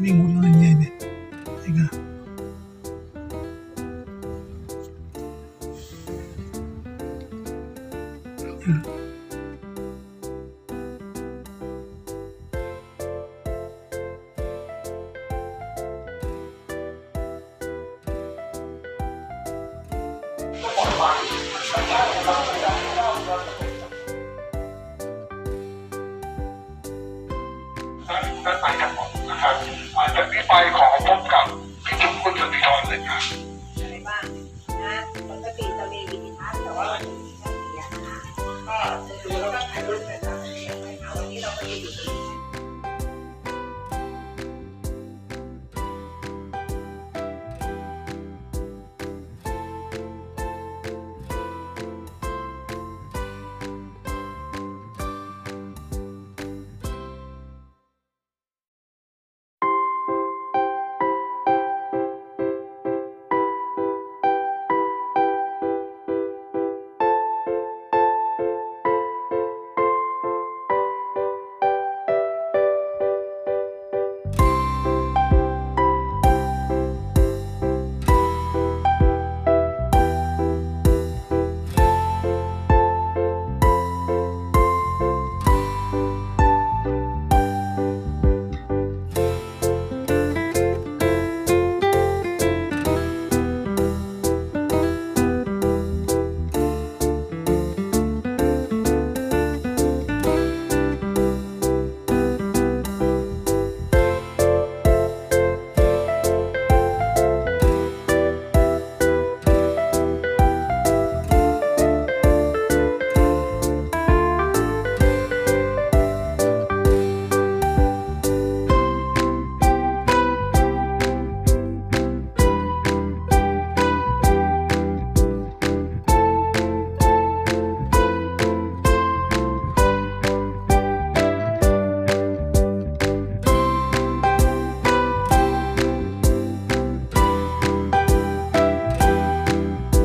minggu lang yan eh. Sige. Bye.